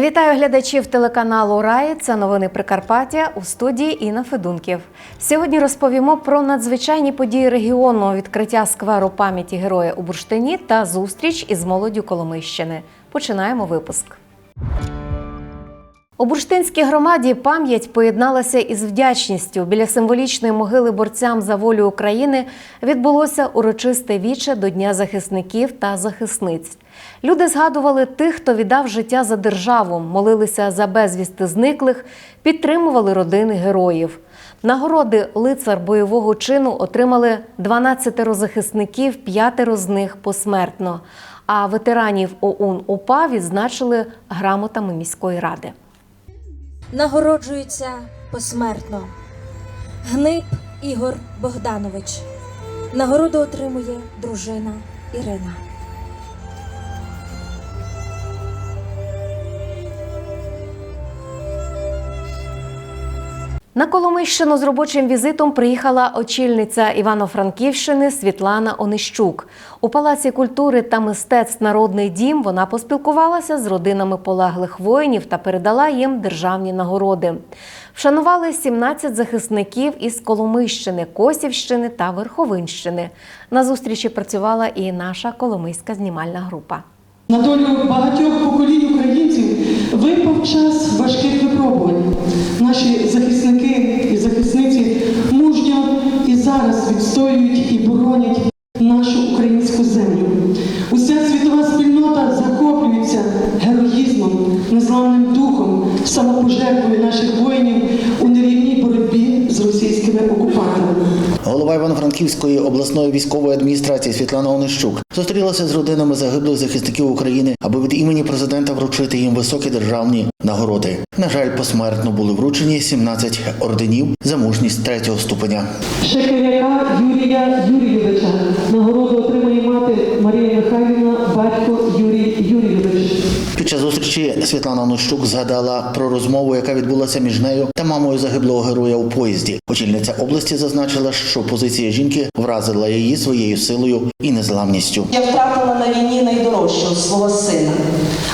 Вітаю глядачів телеканалу Раї. Це новини Прикарпаття у студії Інна Федунків. Сьогодні розповімо про надзвичайні події регіону, відкриття скверу пам'яті героя у Бурштині та зустріч із молоддю Коломийщини. Починаємо випуск. У бурштинській громаді пам'ять поєдналася із вдячністю. Біля символічної могили борцям за волю України відбулося урочисте віче до Дня захисників та захисниць. Люди згадували тих, хто віддав життя за державу, молилися за безвісти зниклих, підтримували родини героїв. Нагороди лицар бойового чину отримали 12 захисників, п'ятеро з них посмертно. А ветеранів ОУН УПА відзначили грамотами міської ради. Нагороджується посмертно. Гнип Ігор Богданович. Нагороду отримує дружина Ірина. На Коломийщину з робочим візитом приїхала очільниця Івано-Франківщини Світлана Онищук. У Палаці культури та мистецтв Народний дім вона поспілкувалася з родинами полеглих воїнів та передала їм державні нагороди. Вшанували 17 захисників із Коломийщини, Косівщини та Верховинщини. На зустрічі працювала і наша Коломийська знімальна група. На долю багатьох поколінь українців випав час важких випробувань. Наші захисники і захисниці мужньо і зараз відстоюють і боронять нашу українську землю. Уся світова спільнота захоплюється героїзмом, незламним духом, самопожертвою наших воїнів у нерівній боротьбі з російськими окупантами. Голова Івано-Франківської обласної військової адміністрації Світлана Онищук зустрілася з родинами загиблих захисників України, аби від імені президента вручити їм високі державні нагороди. На жаль, посмертно були вручені 17 орденів за мужність третього ступеня. Шекеряка Юрія Юрійовича. Нагороду отримує мати Марія Михайлівна, батько Юрій Юрійович. Під Світлана Онищук згадала про розмову, яка відбулася між нею та мамою загиблого героя у поїзді. Очільниця області зазначила, що позиція жінки вразила її своєю силою і незламністю. Я втратила на війні найдорожчого свого сина,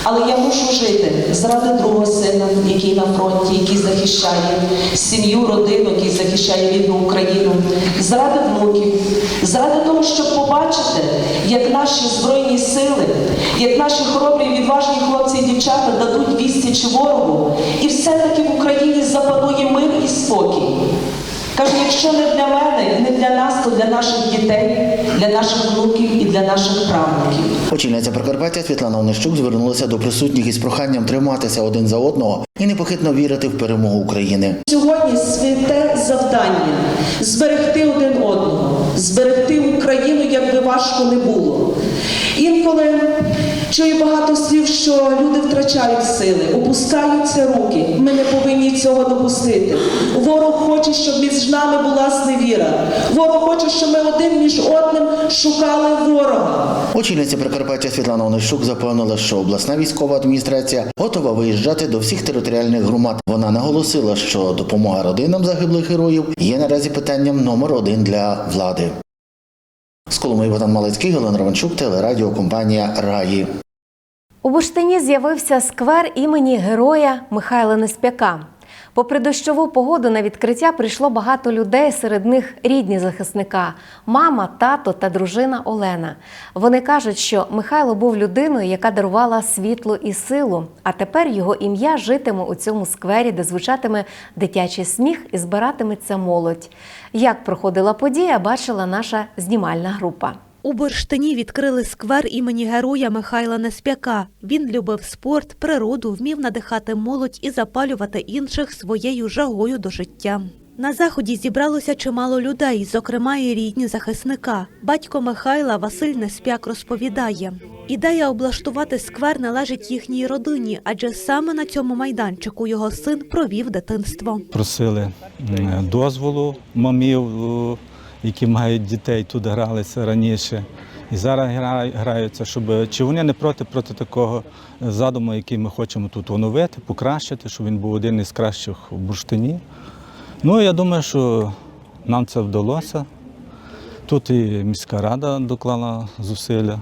але я мушу жити заради другого сина, який на фронті, який захищає сім'ю, родину, який захищає рідну Україну, заради внуків, заради того, щоб побачити, як наші збройні сили, як наші хоробрі відважні хлопці і дівчата дадуть відсіч ворогу, і все-таки в Україні запанує мир і спокій. Кажу, якщо не для мене, не для нас, то для наших дітей, для наших внуків і для наших правнуків. Очільниця Прикарпаття Світлана Онищук звернулася до присутніх із проханням триматися один за одного і непохитно вірити в перемогу України. Сьогодні святе завдання зберегти один одного, зберегти Україну, як би важко не було. Інколи чую багато слів, що люди втрачають сили, опускаються руки. Ми не повинні цього допустити. Ворог хоче, щоб між нами була зневіра. Ворог хоче, щоб ми один між одним шукали ворога. Очільниця Прикарпаття Світлана Онищук запевнила, що обласна військова адміністрація готова виїжджати до всіх територіальних громад. Вона наголосила, що допомога родинам загиблих героїв є наразі питанням номер один для влади. З Коломиї Богдан Малецький, Галина Романчук, телерадіокомпанія Раї. У Буштині з'явився сквер імені героя Михайла Неспяка. Попри дощову погоду на відкриття прийшло багато людей, серед них рідні захисника мама, тато та дружина Олена. Вони кажуть, що Михайло був людиною, яка дарувала світло і силу. А тепер його ім'я житиме у цьому сквері, де звучатиме дитячий сміх і збиратиметься молодь. Як проходила подія, бачила наша знімальна група. У Бурштині відкрили сквер імені героя Михайла Неспяка. Він любив спорт, природу, вмів надихати молодь і запалювати інших своєю жагою до життя. На заході зібралося чимало людей, зокрема і рідні захисника. Батько Михайла Василь Неспяк розповідає: ідея облаштувати сквер належить їхній родині, адже саме на цьому майданчику його син провів дитинство. просили дозволу мамів, о, які мають дітей, тут гралися раніше. І зараз граються, щоб чи вони не проти проти такого задуму, який ми хочемо тут оновити, покращити, щоб він був один із кращих у бурштині. Ну я думаю, що нам це вдалося. Тут і міська рада доклала зусилля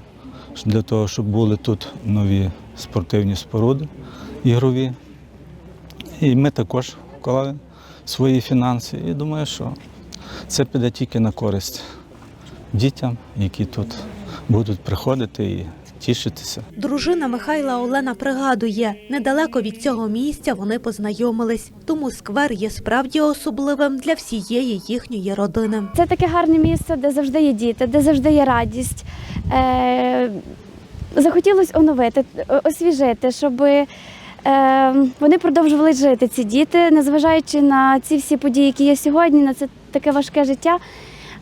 для того, щоб були тут нові спортивні споруди. ігрові. І ми також вклали свої фінанси. І думаю, що це піде тільки на користь дітям, які тут будуть приходити і тішитися. Дружина Михайла Олена пригадує, недалеко від цього місця вони познайомились, тому сквер є справді особливим для всієї їхньої родини. Це таке гарне місце, де завжди є діти, де завжди є радість. Е, захотілося оновити, освіжити, щоб е, вони продовжували жити, ці діти, незважаючи на ці всі події, які є сьогодні, на це таке важке життя.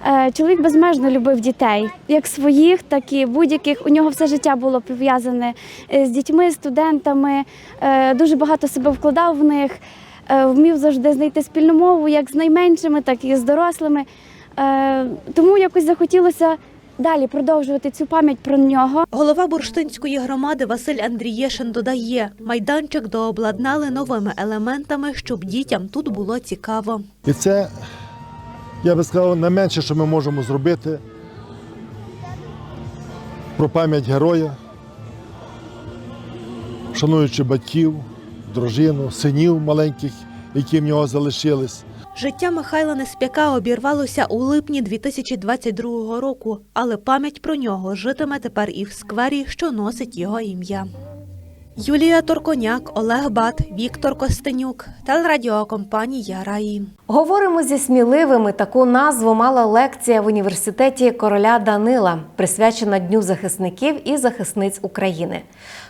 Е, чоловік безмежно любив дітей, як своїх, так і будь-яких. У нього все життя було пов'язане е, з дітьми, студентами. Е, дуже багато себе вкладав в них, вмів завжди знайти спільну мову як з найменшими, так і з дорослими. Тому якось захотілося далі продовжувати цю пам'ять про нього. Голова бурштинської громади Василь Андрієшин додає, майданчик дообладнали новими елементами, щоб дітям тут було цікаво. І це, я би сказав, найменше, що ми можемо зробити про пам'ять героя, шануючи батьків, дружину, синів маленьких, які в нього залишились. Життя Михайла Неспяка обірвалося у липні 2022 року, але пам'ять про нього житиме тепер і в сквері, що носить його ім'я. Юлія Торконяк, Олег Бат, Віктор Костенюк, телерадіокомпанія Раї. Говоримо зі сміливими. Таку назву мала лекція в університеті короля Данила, присвячена Дню захисників і захисниць України.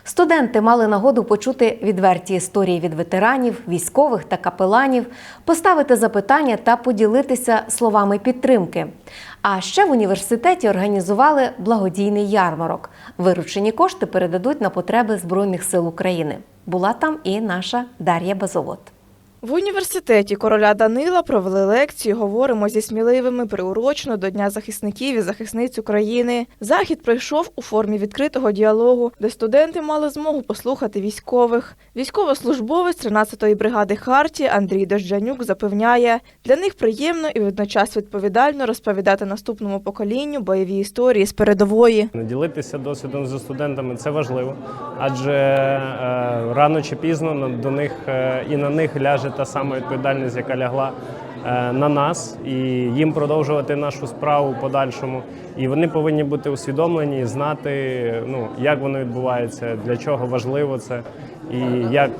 Студенти мали нагоду почути відверті історії від ветеранів, військових та капеланів, поставити запитання та поділитися словами підтримки. А ще в університеті організували благодійний ярмарок. Виручені кошти передадуть на потреби Збройних сил України. Була там і наша Дар'я Базовод. В університеті короля Данила провели лекцію Говоримо зі сміливими приурочено до Дня захисників і захисниць України. Захід пройшов у формі відкритого діалогу, де студенти мали змогу послухати військових. Військовослужбовець 13-ї бригади Харті Андрій Дожджанюк запевняє, для них приємно і водночас відповідально розповідати наступному поколінню бойові історії з передової. Ділитися досвідом зі студентами це важливо, адже е, рано чи пізно до них е, і на них ляже та сама відповідальність, яка лягла е, на нас, і їм продовжувати нашу справу в подальшому. І вони повинні бути усвідомлені, знати, ну як воно відбувається, для чого важливо це, і як,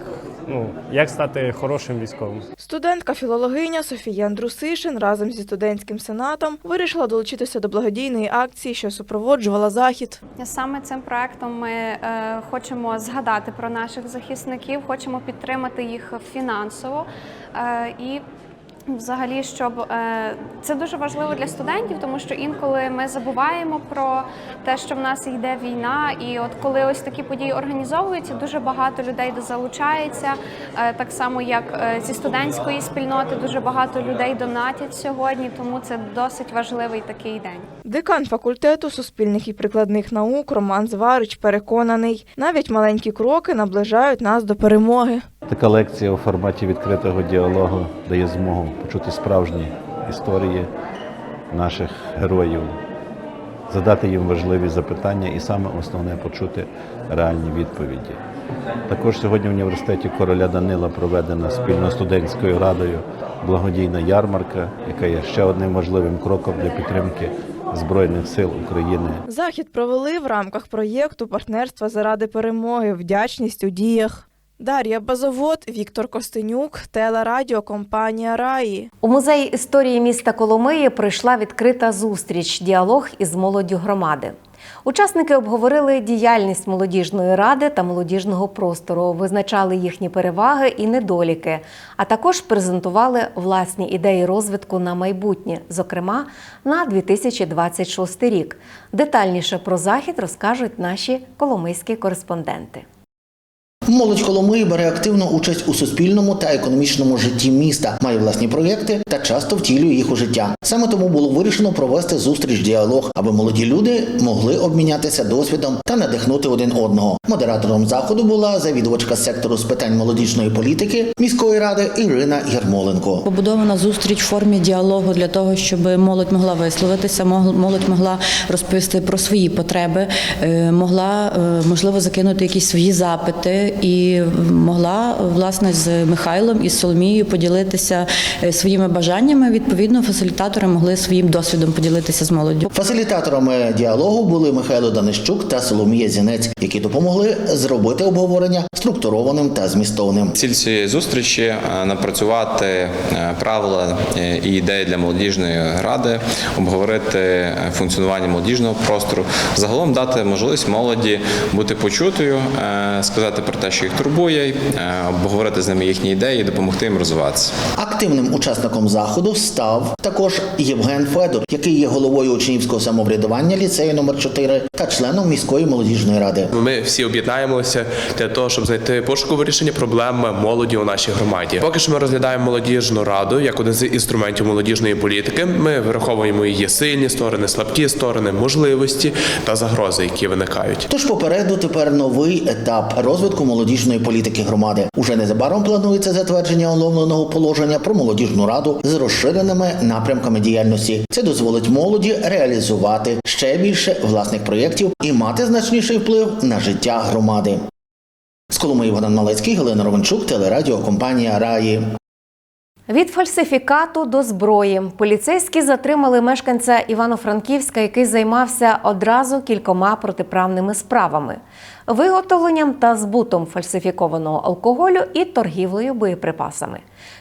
ну, як стати хорошим військовим. Студентка філологиня Софія Андрусишин разом зі студентським сенатом вирішила долучитися до благодійної акції, що супроводжувала захід. Саме цим проектом ми е, хочемо згадати про наших захисників, хочемо підтримати їх фінансово е, і. Взагалі, щоб е, це дуже важливо для студентів, тому що інколи ми забуваємо про те, що в нас йде війна, і от коли ось такі події організовуються, дуже багато людей залучається. Е, так само, як е, зі студентської спільноти, дуже багато людей донатять сьогодні, тому це досить важливий такий день. Декан факультету суспільних і прикладних наук Роман Зварич переконаний, навіть маленькі кроки наближають нас до перемоги. Така лекція у форматі відкритого діалогу дає змогу почути справжні історії наших героїв, задати їм важливі запитання і саме основне почути реальні відповіді. Також сьогодні в університеті короля Данила проведена спільно студентською радою благодійна ярмарка, яка є ще одним важливим кроком для підтримки Збройних сил України Захід провели в рамках проєкту партнерства заради перемоги. Вдячність у діях. Дар'я Базовод, Віктор Костенюк, телерадіокомпанія Раї. У музеї історії міста Коломиї пройшла відкрита зустріч діалог із молоддю громади. Учасники обговорили діяльність молодіжної ради та молодіжного простору, визначали їхні переваги і недоліки, а також презентували власні ідеї розвитку на майбутнє, зокрема на 2026 рік. Детальніше про захід розкажуть наші коломийські кореспонденти. Молодь Коломиї бере активну участь у суспільному та економічному житті міста, має власні проєкти та часто втілює їх у життя. Саме тому було вирішено провести зустріч діалог, аби молоді люди могли обмінятися досвідом та надихнути один одного. Модератором заходу була завідувачка сектору з питань молодіжної політики міської ради Ірина Ярмоленко. Побудована зустріч в формі діалогу для того, щоб молодь могла висловитися, молодь могла розповісти про свої потреби, е, могла е, можливо закинути якісь свої запити і могла власне з Михайлом і з Соломією поділитися е, своїми бажаннями. Відповідно, фасилітатори могли своїм досвідом поділитися з молоддю. Фасилітаторами діалогу були Михайло Данищук та Соломія Зінець, які допомогли зробити обговорення структурованим та змістовним. Ціль цієї зустрічі е, напрацювати е, правила і ідеї для молодіжної ради, обговорити функціонування молодіжного простору, загалом дати можливість молоді бути почутою, сказати про те, що їх турбує, е, обговорити з ними їхні ідеї, допомогти їм розвиватися. Активним учасником заходу став також Євген Федор, який є головою учнівського самоврядування ліцею номер 4 та членом міської молодіжної ради. Ми всі об'єднаємося для того, щоб знайти пошукове рішення проблем молоді у нашій громаді. Поки що ми розглядаємо молодіжну раду як один з інструментів молодіжної політики. Ми враховуємо її сильні сторони, слабкі сторони, можливості та загрози, які виникають. Тож попереду тепер новий етап розвитку молодіжної політики громади. Уже незабаром планується затвердження оновленого положення про молодіжну раду з розширеними напрямками діяльності. Це дозволить молоді реалізувати ще більше власних проєктів і мати значніший вплив на життя громади. З Коломиї Богдан Малецький, Галина Ровенчук, телерадіокомпанія Раї. Від фальсифікату до зброї поліцейські затримали мешканця Івано-Франківська, який займався одразу кількома протиправними справами: виготовленням та збутом фальсифікованого алкоголю і торгівлею боєприпасами.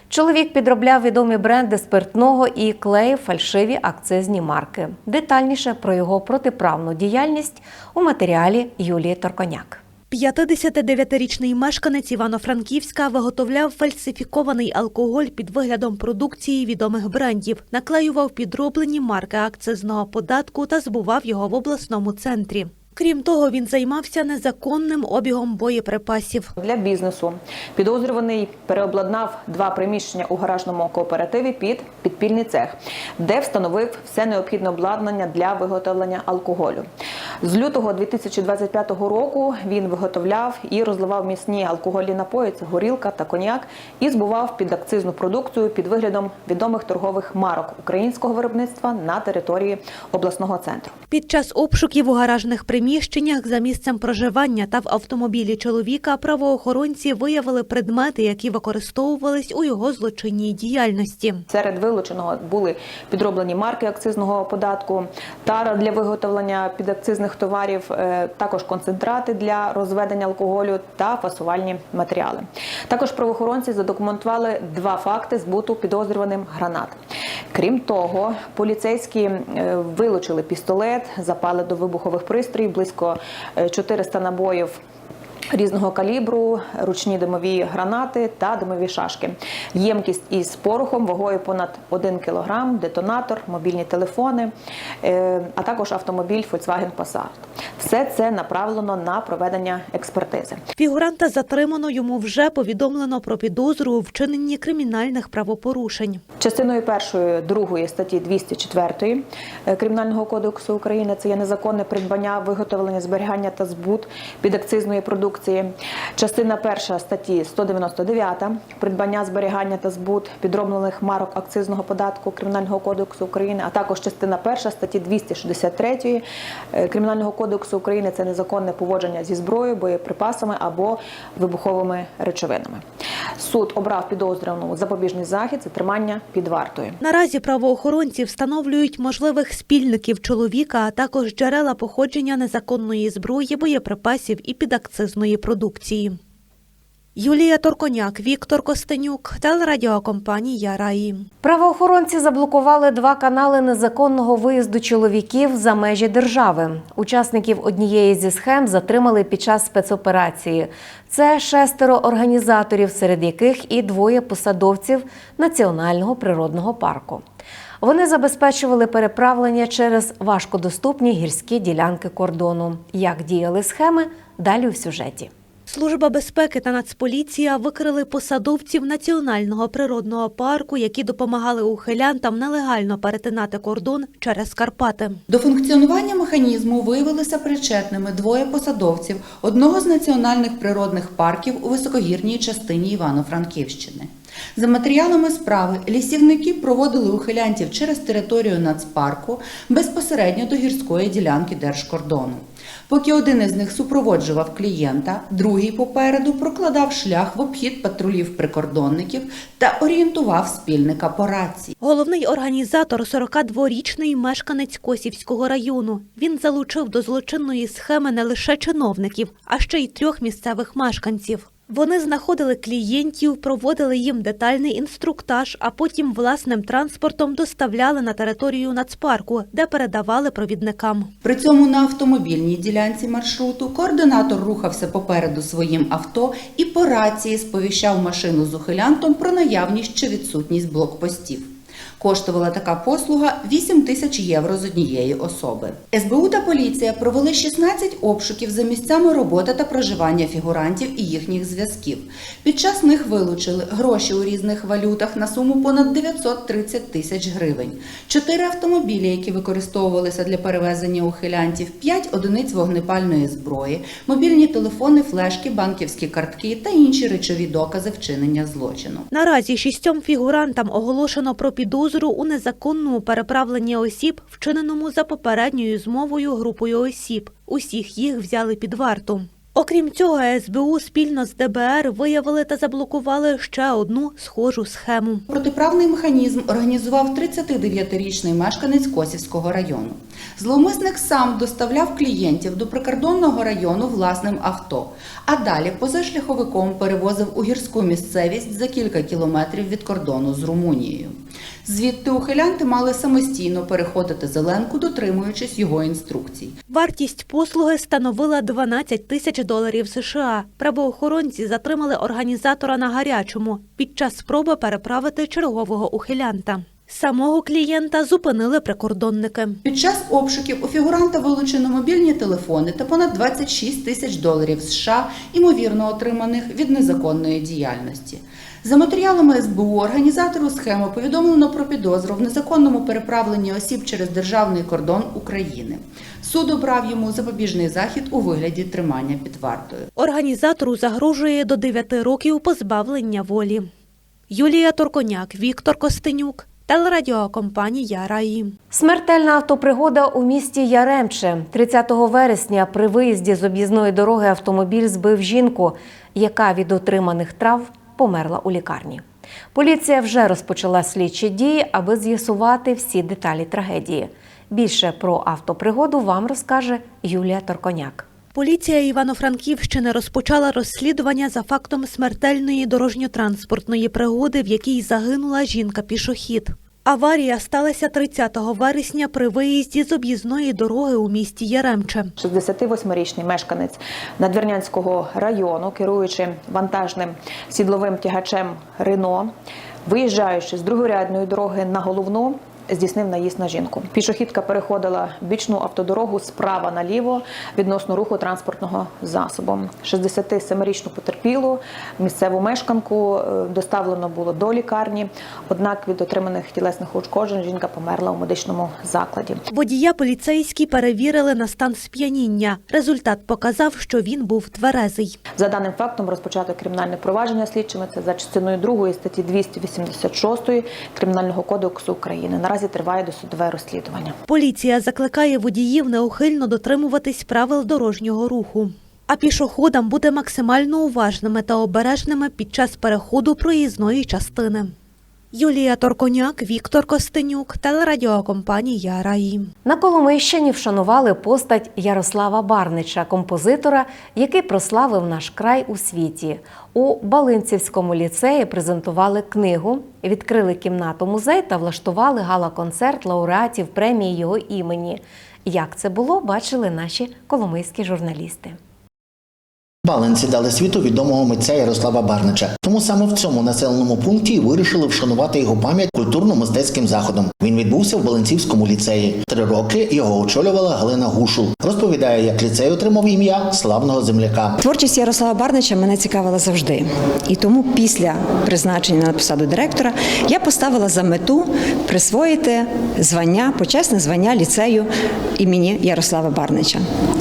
Чоловік підробляв відомі бренди спиртного і клеїв фальшиві акцизні марки. Детальніше про його протиправну діяльність у матеріалі Юлії Торконяк. 59-річний мешканець Івано-Франківська виготовляв фальсифікований алкоголь під виглядом продукції відомих брендів, наклеював підроблені марки акцизного податку та збував його в обласному центрі. Крім того, він займався незаконним обігом боєприпасів. Для бізнесу підозрюваний переобладнав два приміщення у гаражному кооперативі під підпільний цех, де встановив все необхідне обладнання для виготовлення алкоголю. З лютого 2025 року він виготовляв і розливав міцні алкогольні напої, це горілка та коньяк, і збував під акцизну продукцію під виглядом відомих торгових марок українського виробництва на території обласного центру. Під час обшуків у гаражних приміщеннях за місцем проживання та в автомобілі чоловіка правоохоронці виявили предмети, які використовувались у його злочинній діяльності. Серед вилученого були підроблені марки акцизного податку, тара для виготовлення підакцизних товарів, е, також концентрати для розведення алкоголю та фасувальні матеріали. Також правоохоронці задокументували два факти збуту підозрюваним гранат. Крім того, поліцейські е, вилучили пістолет, запали до вибухових пристроїв близько е, 400 набоїв різного калібру, ручні димові гранати та димові шашки. Ємкість із порохом вагою понад 1 кг, детонатор, мобільні телефони, е, а також автомобіль Volkswagen Passat. Все це направлено на проведення експертизи. Фігуранта затримано йому вже повідомлено про підозру у вчиненні кримінальних правопорушень. Частиною першої другої статті 204 е, Кримінального кодексу України це є незаконне придбання, виготовлення, зберігання та збут підакцизної продукції. Частина перша статті 199 придбання, зберігання та збут підроблених марок акцизного податку Кримінального кодексу України, а також частина перша статті 263 е, Кримінального кодексу України це незаконне поводження зі зброєю, боєприпасами або вибуховими речовинами. Суд обрав підозрюваному запобіжний захід затримання під вартою. Наразі правоохоронці встановлюють можливих спільників чоловіка, а також джерела походження незаконної зброї, боєприпасів і підакцизної продукції. Юлія Торконяк, Віктор Костенюк, телерадіокомпанія Раї. Правоохоронці заблокували два канали незаконного виїзду чоловіків за межі держави. Учасників однієї зі схем затримали під час спецоперації. Це шестеро організаторів, серед яких і двоє посадовців Національного природного парку. Вони забезпечували переправлення через важкодоступні гірські ділянки кордону. Як діяли схеми? Далі у сюжеті. Служба безпеки та Нацполіція викрили посадовців Національного природного парку, які допомагали ухилянтам нелегально перетинати кордон через Карпати. До функціонування механізму виявилися причетними двоє посадовців одного з національних природних парків у високогірній частині Івано-Франківщини. За матеріалами справи лісівники проводили ухилянтів через територію нацпарку безпосередньо до гірської ділянки держкордону. Поки один із них супроводжував клієнта, другий попереду прокладав шлях в обхід патрулів прикордонників та орієнтував спільника по рації. Головний організатор 42-річний мешканець Косівського району. Він залучив до злочинної схеми не лише чиновників, а ще й трьох місцевих мешканців. Вони знаходили клієнтів, проводили їм детальний інструктаж, а потім власним транспортом доставляли на територію нацпарку, де передавали провідникам. При цьому на автомобільній ділянці маршруту координатор рухався попереду своїм авто і по рації сповіщав машину з ухилянтом про наявність чи відсутність блокпостів. Коштувала така послуга 8 тисяч євро з однієї особи. СБУ та поліція провели 16 обшуків за місцями роботи та проживання фігурантів і їхніх зв'язків. Під час них вилучили гроші у різних валютах на суму понад 930 тисяч гривень, 4 автомобілі, які використовувалися для перевезення ухилянтів, 5 одиниць вогнепальної зброї, мобільні телефони, флешки, банківські картки та інші речові докази вчинення злочину. Наразі шістьом фігурантам оголошено про підозру у незаконному переправленні осіб, вчиненому за попередньою змовою групою осіб. Усіх їх взяли під варту. Окрім цього, СБУ спільно з ДБР виявили та заблокували ще одну схожу схему. Протиправний механізм організував 39-річний мешканець Косівського району. Зловмисник сам доставляв клієнтів до прикордонного району власним авто, а далі позашляховиком перевозив у гірську місцевість за кілька кілометрів від кордону з Румунією. Звідти ухилянти мали самостійно переходити зеленку, дотримуючись його інструкцій. Вартість послуги становила 12 тисяч доларів США. Правоохоронці затримали організатора на гарячому під час спроби переправити чергового ухилянта. Самого клієнта зупинили прикордонники. Під час обшуків у фігуранта вилучено мобільні телефони та понад 26 тисяч доларів США, ймовірно отриманих від незаконної діяльності. За матеріалами СБУ організатору схеми повідомлено про підозру в незаконному переправленні осіб через державний кордон України. Суд обрав йому запобіжний захід у вигляді тримання під вартою. Організатору загрожує до 9 років позбавлення волі. Юлія Торконяк, Віктор Костенюк, телерадіокомпанія Раї. Смертельна автопригода у місті Яремче. 30 вересня при виїзді з об'їзної дороги автомобіль збив жінку, яка від отриманих трав померла у лікарні. Поліція вже розпочала слідчі дії, аби з'ясувати всі деталі трагедії. Більше про автопригоду вам розкаже Юлія Торконяк. Поліція Івано-Франківщини розпочала розслідування за фактом смертельної дорожньо-транспортної пригоди, в якій загинула жінка-пішохід. Аварія сталася 30 вересня при виїзді з об'їзної дороги у місті Яремче. 68-річний мешканець Надвірнянського району, керуючи вантажним сідловим тягачем Рено, виїжджаючи з другорядної дороги на головну. Здійснив наїзд на жінку. Пішохідка переходила бічну автодорогу справа наліво відносно руху транспортного засобу. 67-річну потерпілу місцеву мешканку е, доставлено було до лікарні. Однак від отриманих тілесних ушкоджень жінка померла у медичному закладі. Водія поліцейські перевірили на стан сп'яніння. Результат показав, що він був тверезий. За даним фактом розпочато кримінальне провадження слідчими. Це за частиною 2 статті 286 Кримінального кодексу України. Наразі триває досудове розслідування. Поліція закликає водіїв неухильно дотримуватись правил дорожнього руху. А пішоходам буде максимально уважними та обережними під час переходу проїзної частини. Юлія Торконяк, Віктор Костенюк, телерадіокомпанія Раї. На Коломийщині вшанували постать Ярослава Барнича, композитора, який прославив наш край у світі. У Балинцівському ліцеї презентували книгу, відкрили кімнату музей та влаштували гала-концерт лауреатів премії його імені. Як це було, бачили наші коломийські журналісти. Баленці дали світу відомого митця Ярослава Барнича. Тому саме в цьому населеному пункті вирішили вшанувати його пам'ять культурно-мистецьким заходом. Він відбувся в Баленцівському ліцеї. Три роки його очолювала Галина Гушул. Розповідає, як ліцей отримав ім'я славного земляка. Творчість Ярослава Барнича мене цікавила завжди. І тому після призначення на посаду директора я поставила за мету присвоїти звання, почесне звання ліцею імені Ярослава Барнича.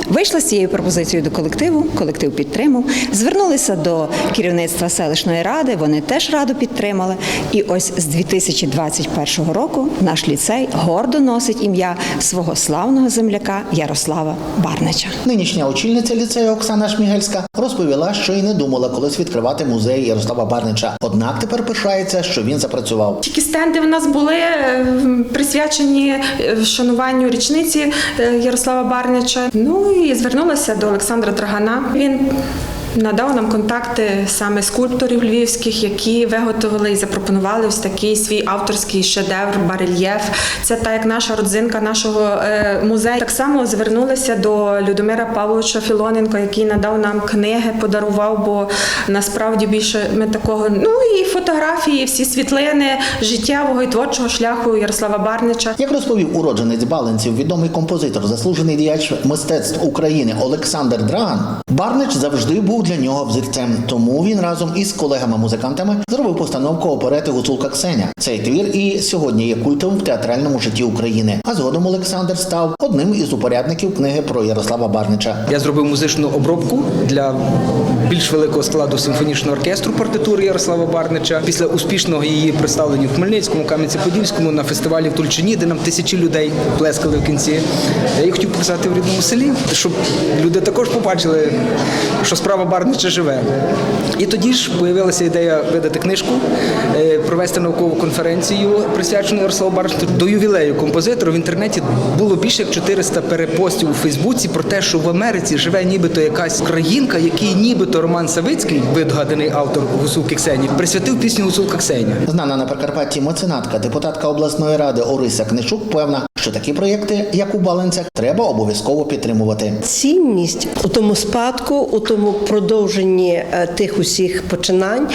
Вийшла з цією пропозицією до колективу, колектив підтримав. Підтримав. Звернулися до керівництва селищної ради, вони теж раду підтримали. І ось з 2021 року наш ліцей гордо носить ім'я свого славного земляка Ярослава Барнича. Нинішня очільниця ліцею Оксана Шмігельська розповіла, що й не думала колись відкривати музей Ярослава Барнича. Однак тепер пишається, що він запрацював. Такі стенди в нас були е, присвячені е, вшануванню річниці е, Ярослава Барнича. Ну і звернулася до Олександра Драгана. Він Thank you. Надав нам контакти саме скульпторів львівських, які виготовили і запропонували ось такий свій авторський шедевр, барельєф. Це так як наша родзинка нашого е, музею. Так само звернулися до Людомира Павловича Філоненко, який надав нам книги, подарував, бо насправді більше ми такого. Ну і фотографії, всі світлини життєвого і творчого шляху Ярослава Барнича. Як розповів уродженець Баленців, відомий композитор, заслужений діяч мистецтв України Олександр Драган, Барнич завжди був для нього взірцем. Тому він разом із колегами-музикантами зробив постановку оперети Гуцулка Ксеня. Цей твір і сьогодні є культовим в театральному житті України. А згодом Олександр став одним із упорядників книги про Ярослава Барнича. Я зробив музичну обробку для більш великого складу симфонічного оркестру партитури Ярослава Барнича. Після успішного її представлення в Хмельницькому, Кам'янці-Подільському на фестивалі в Тульчині, де нам тисячі людей плескали в кінці. Я їх хотів показати в рідному селі, щоб люди також побачили, що справа Барнича живе. І тоді ж з'явилася ідея видати книжку, е, провести наукову конференцію, присвячену Ярославу Барничу. До ювілею композитора в інтернеті було більше як 400 перепостів у Фейсбуці про те, що в Америці живе нібито якась країнка, який нібито Роман Савицький, вигаданий автор Гусулки Ксені, присвятив пісню Гусулка Ксеня. Знана на Прикарпатті меценатка, депутатка обласної ради Орися Книшук певна, що такі проєкти, як у Баленцях, треба обов'язково підтримувати. цінність у тому спадку, у тому продовженні е, тих усіх починань.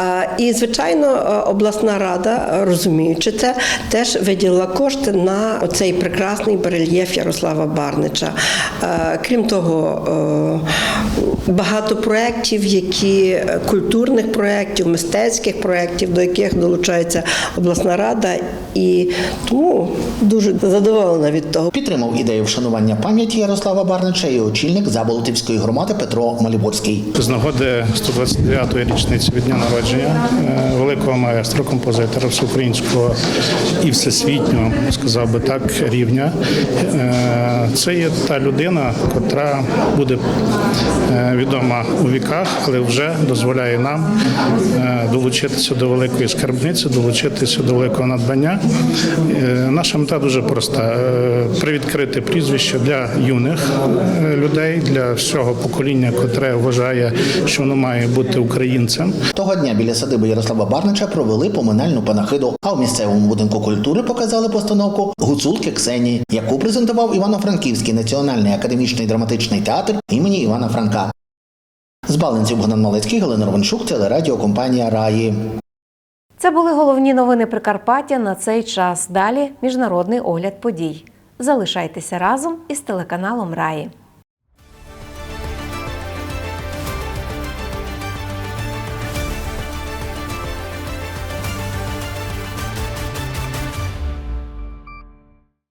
Е, І, звичайно, е, обласна рада, розуміючи це, теж виділила кошти на цей прекрасний барельєф Ярослава Барнича. Крім того, багато проєктів, які культурних проєктів, мистецьких проєктів, до яких долучається обласна рада, і тому дуже задоволена від того. Підтримав ідею вшанування пам'яті Ярослава Барнича і очільник Заболотівської громади Петро Маліборський. З нагоди 129-ї річниці від дня народження е, великого маестро, композитора всеукраїнського і всесвітнього, сказав би так, рівня. Е, Це є та людина, котра буде е, відома у віках, але вже дозволяє нам долучитися до великої скарбниці, долучитися до великого надбання. Наша мета дуже проста: е, привідкрити прізвище для юних е, людей, для всього покоління, котре вважає, що воно має бути українцем. Того дня біля садиби Ярослава Барнича провели поминальну панахиду, а у місцевому будинку культури показали постановку Гуцулки Ксенії, яку презентував Івано-Франківський національний академічний драматичний театр імені Івана Франка. З Баленців Богдан Малецький, Галина Романчук, телерадіокомпанія Раї. Це були головні новини Прикарпаття на цей час. Далі міжнародний огляд подій. Залишайтеся разом із телеканалом Раї.